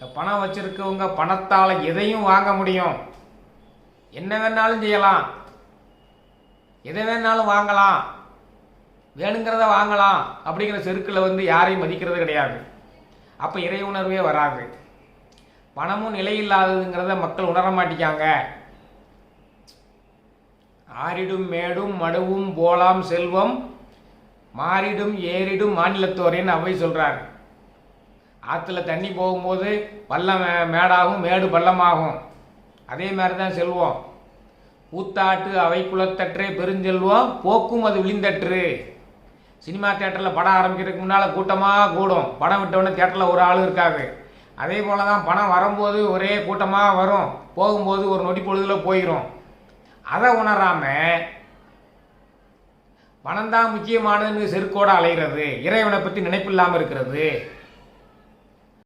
இந்த பணம் வச்சிருக்கவங்க பணத்தால் எதையும் வாங்க முடியும். என்ன வேணாலும் செய்யலாம். எதை வேணாலும் வாங்கலாம். வேணுங்கிறத வாங்கலாம். அப்படிங்கிற செருக்கில் வந்து யாரையும் மதிக்கிறது கிடையாது. அப்போ இறை உணர்வே வராது. பணமும் நிலையில்லாததுங்கிறத மக்கள் உணர மாட்டிக்காங்க. ஆரிடும் மேடும் மடுவும் போலாம் செல்வம் மாறிடும் ஏறிடும் மாநிலத்தோரேன்னு அவை சொல்றார். ஆற்றுல தண்ணி போகும்போது பள்ளம் மேடாகும் மேடு பள்ளமாகும் அதே மாதிரி தான் செல்வம். பூத்தாட்டு அவை குலத்தற்றே பெருஞ்செல்வம் போக்கும் அது விழிந்தற்று. சினிமா தேட்டரில் படம் ஆரம்பிக்கிறதுக்கு முன்னால் கூட்டமாக கூடும். படம் விட்டவுடனே தேட்டரில் ஒரு ஆள் இருக்காது அதே போல தான் பணம் வரும்போது ஒரே கூட்டமாக வரும். போகும்போது ஒரு நொடி பொழுதில் போயிடும் அதை உணராம பணம் தான் முக்கியமானதுன்னு செருக்கோட அலைகிறது இறைவனை பற்றி நினைப்பு இல்லாமல் இருக்கிறது.